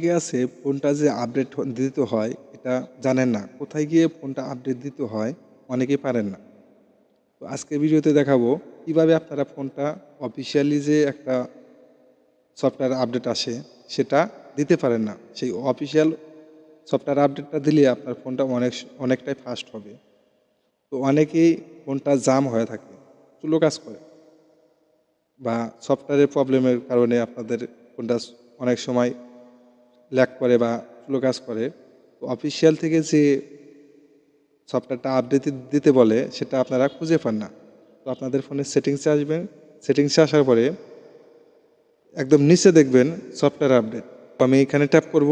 অনেকে আছে ফোনটা যে আপডেট দিতে হয়, এটা জানেন না। কোথায় গিয়ে ফোনটা আপডেট দিতে হয়, অনেকেই পারেন না। তো আজকে ভিডিওতে দেখাবো কীভাবে আপনারা ফোনটা অফিসিয়ালি যে একটা সফটওয়্যার আপডেট আসে, সেটা দিতে পারেন না। সেই অফিসিয়াল সফটওয়্যার আপডেটটা দিলে আপনার ফোনটা অনেক, অনেকটাই ফাস্ট হবে। তো অনেকেই ফোনটা জাম হয়ে থাকে স্লো কাজ করে। বা সফটওয়্যারের প্রবলেমের কারণে আপনাদের ফোনটা অনেক সময় ল্যাক করে বা স্লো কাজ করে অফিসিয়াল থেকে যে সফটওয়্যারটা আপডেট দিতে বলে, সেটা আপনারা খুঁজে পান না। তো আপনাদের ফোনের সেটিংসে আসবেন। সেটিংসে আসার পরে একদম নিচে দেখবেন সফটওয়্যার আপডেট আমি এখানে ট্যাপ করব।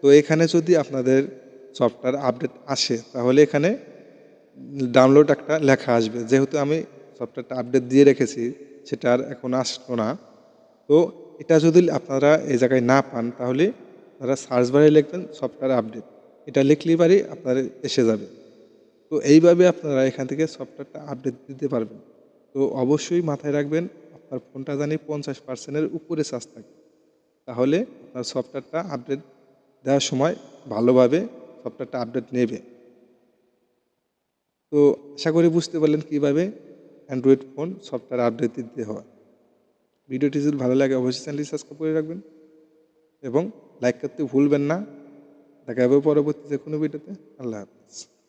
তো এখানে যদি আপনাদের সফটওয়্যার আপডেট আসে, তাহলে এখানে ডাউনলোড একটা লেখা আসবে। যেহেতু আমি সফটওয়্যারটা আপডেট দিয়ে রেখেছি, সেটা আর এখন আসলো না। তো এটা যদি আপনারা এই জায়গায় না পান, তাহলে আপনারা সার্চ বারে লিখবেন সফটওয়্যার আপডেট এটা লিখলেই পারি আপনার এসে যাবে। তো এইভাবে আপনারা এখান থেকে সফটওয়্যারটা আপডেট দিতে পারবেন। তো অবশ্যই মাথায় রাখবেন, আপনার ফোনটা জানি পঞ্চাশ পার্সেন্টের উপরে চার্জ থাকে তাহলে আপনার সফটওয়্যারটা আপডেট দেওয়ার সময় ভালোভাবে সফটওয়্যারটা আপডেট নেবে। তো আশা করি বুঝতে পারলেন কীভাবে অ্যান্ড্রয়েড ফোন সফটওয়্যার আপডেট দিতে হয়। ভিডিওটি যদি ভালো লাগে, অবশ্যই চ্যানেলটি সাবস্ক্রাইব করে রাখবেন এবং লাইক করতে ভুলবেন না। দেখা হবে পরবর্তীতে কোনো ভিডিওতে। আল্লাহ হাফিজ।